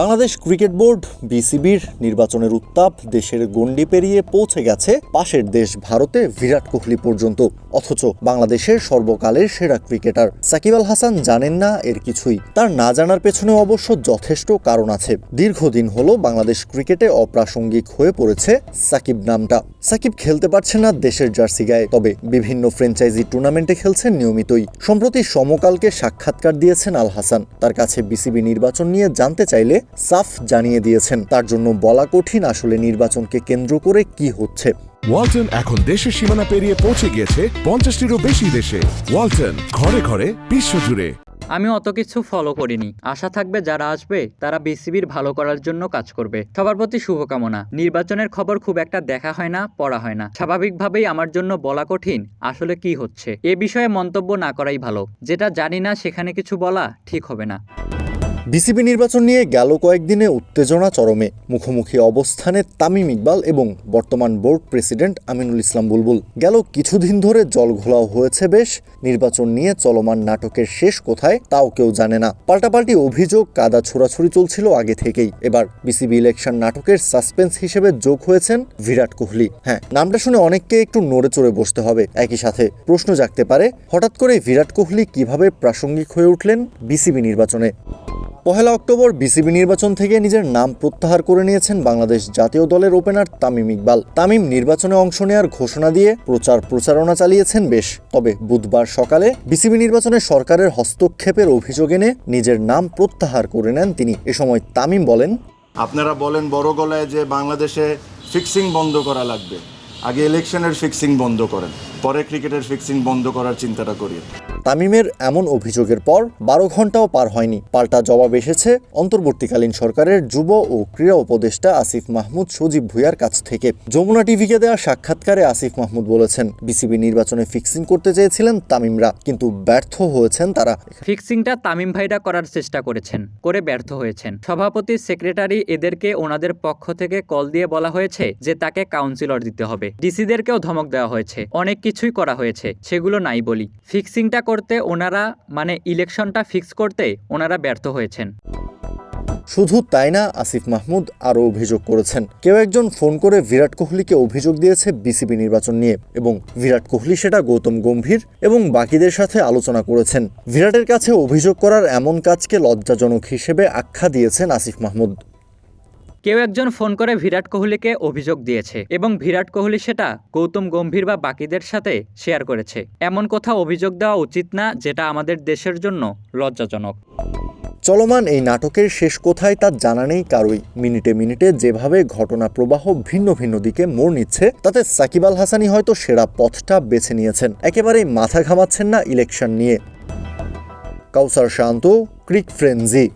Bangladesh cricket board, বিসিবির নির্বাচনের উত্তাপ দেশের গণ্ডি পেরিয়ে পৌঁছে গেছে পাশের দেশ ভারতে বিরাট কোহলি পর্যন্ত। অথচ বাংলাদেশের সর্বকালের সেরা ক্রিকেটার সাকিব আল হাসান জানেন না এর কিছুই। তার না জানার পেছনে অবশ্য যথেষ্ট কারণ আছে। দীর্ঘদিন হলো বাংলাদেশ ক্রিকেটে অপ্রাসঙ্গিক হয়ে পড়েছে সাকিব নামটা। সাকিব খেলতে পারছে না দেশের জার্সি গায়ে, তবে বিভিন্ন ফ্র্যাঞ্চাইজি টুর্নামেন্টে খেলছেন নিয়মিতই। সম্প্রতি সমকালকে সাক্ষাৎকার দিয়েছেন আল হাসান। তার কাছে বিসিবি নির্বাচন নিয়ে জানতে চাইলে সাফ জানিয়ে দিয়েছেন। তার জন্য বলা কঠিন আসলে নির্বাচনকে কেন্দ্র করে কি হচ্ছে। ওয়ালটন এখন দেশের সীমানা পেরিয়ে পৌঁছে গিয়েছে পঞ্চাশটিরও বেশি দেশে। ওয়ালটন ঘরে ঘরে বিশ্বজুড়ে আমি অত কিছু ফলো করিনি। আশা থাকবে যারা আসবে তারা বিসিবির ভালো করার জন্য কাজ করবে। সবার প্রতি শুভকামনা। নির্বাচনের খবর খুব একটা দেখা হয় না পড়া হয় না। স্বাভাবিকভাবেই আমার জন্য বলা কঠিন আসলে কি হচ্ছে। এ বিষয়ে মন্তব্য না করাই ভালো। যেটা জানি না সেখানে কিছু বলা ঠিক হবে না। বিসিবি নির্বাচন নিয়ে গেল কয়েকদিনে উত্তেজনা চরমে। মুখোমুখি অবস্থানে তামিম ইকবাল এবং বর্তমান বোর্ড প্রেসিডেন্ট আমিনুল ইসলাম বুলবুল। গেল কিছুদিন ধরে জল ঘোলাও হয়েছে বেশ। নির্বাচন নিয়ে চলমান নাটকের শেষ কোথায় তাও কেউ জানে না। পাল্টাপাল্টি অভিযোগ, কাদা ছোড়াছুড়ি চলছিল আগে থেকেই। এবার বিসিবি ইলেকশন নাটকের সাসপেন্স হিসেবে যোগ হয়েছেন বিরাট কোহলি। হ্যাঁ নামটা শুনে অনেককে একটু নড়ে চড়ে বসতে হবে। একই সাথে প্রশ্ন জাগতে পারে, হঠাৎ করে বিরাট কোহলি কীভাবে প্রাসঙ্গিক হয়ে উঠলেন বিসিবি নির্বাচনে? পহেলা অক্টোবর বিসিবি নির্বাচন থেকে নিজের নাম প্রত্যাহার করে নিয়েছেন বাংলাদেশ জাতীয় দলের ওপেনার তামিম ইকবাল। তামিম নির্বাচনে অংশ নেওয়ার ঘোষণা দিয়ে প্রচার প্রচারণা চালিয়েছেন বেশ, তবে বুধবার সকালে বিসিবি নির্বাচনে সরকারের হস্তক্ষেপের অভিযোগ এনে নিজের নাম প্রত্যাহার করে নেন তিনি। এ সময় তামিম বলেন, আপনারা বলেন বড় গলায় যে বাংলাদেশে ফিক্সিং বন্ধ করা লাগবে। আগে ইলেকশনের ফিক্সিং বন্ধ করেন। পরে ক্রিকেটের ফিক্সিং বন্ধ করার চিন্তাটা করি তামিমের এমন অভিযোগের পর বারো ঘন্টাও পার হয়নি। পাল্টা জবাব এসেছে অন্তর্বর্তীকালীন সরকারের যুব ও ক্রীড়া উপদেষ্টা আসিফ মাহমুদ সজীব ভুইয়ার কাছ থেকে। যমুনা টিভিকে দেওয়া সাক্ষাৎকারে আসিফ মাহমুদ বলেছেন বিসিবি নির্বাচনে ফিক্সিং করতে চেয়েছিলেন তামিমরা কিন্তু ব্যর্থ হয়েছেন তারা। ফিক্সিংটা তামিম ভাইরা করার চেষ্টা করেছেন করে ব্যর্থ হয়েছেন। সভাপতি সেক্রেটারি এদেরকে ওনাদের পক্ষ থেকে কল দিয়ে বলা হয়েছে যে তাকে কাউন্সিলর দিতে হবে। ডিসিদেরকেও ধমক দেওয়া হয়েছে। অনেক কিছুই করা হয়েছে, সেগুলো নাই বলি। ফিক্সিংটা করতে ওনারা মানে ইলেকশনটা ফিক্স করতে ওনারা ব্যর্থ হয়েছেন। শুধু তাই না, আসিফ মাহমুদ আরও অভিযোগ করেছেন। কেউ একজন ফোন করে বিরাট কোহলিকে অভিযোগ দিয়েছে বিসিবি নির্বাচন নিয়ে, এবং বিরাট কোহলি সেটা গৌতম গম্ভীর এবং বাকিদের সাথে আলোচনা করেছেন। বিরাটের কাছে অভিযোগ করার এমন কাজকে লজ্জাজনক হিসেবে আখ্যা দিয়েছেন আসিফ মাহমুদ। কেউ একজন ফোন করে বিরাট কোহলিকে অভিযোগ দিয়েছে এবং বিরাট কোহলি সেটা গৌতম গম্ভীর বা বাকিদের সাথে শেয়ার করেছে। এমন কোথাও অভিযোগ দেওয়া উচিত না, যেটা আমাদের দেশের জন্য লজ্জাজনক। চলমান এই নাটকের শেষ কোথায় তা জানা নেই কারোই। মিনিটে মিনিটে যেভাবে ঘটনা প্রবাহ ভিন্ন ভিন্ন দিকে মোড় নিচ্ছে, তাতে সাকিব আল হাসানি হয়তো সেরা পথটা বেছে নিয়েছেন। একেবারেই মাথা ঘামাচ্ছেন না ইলেকশন নিয়ে। Kawsar Shanto, Cric Frenzy.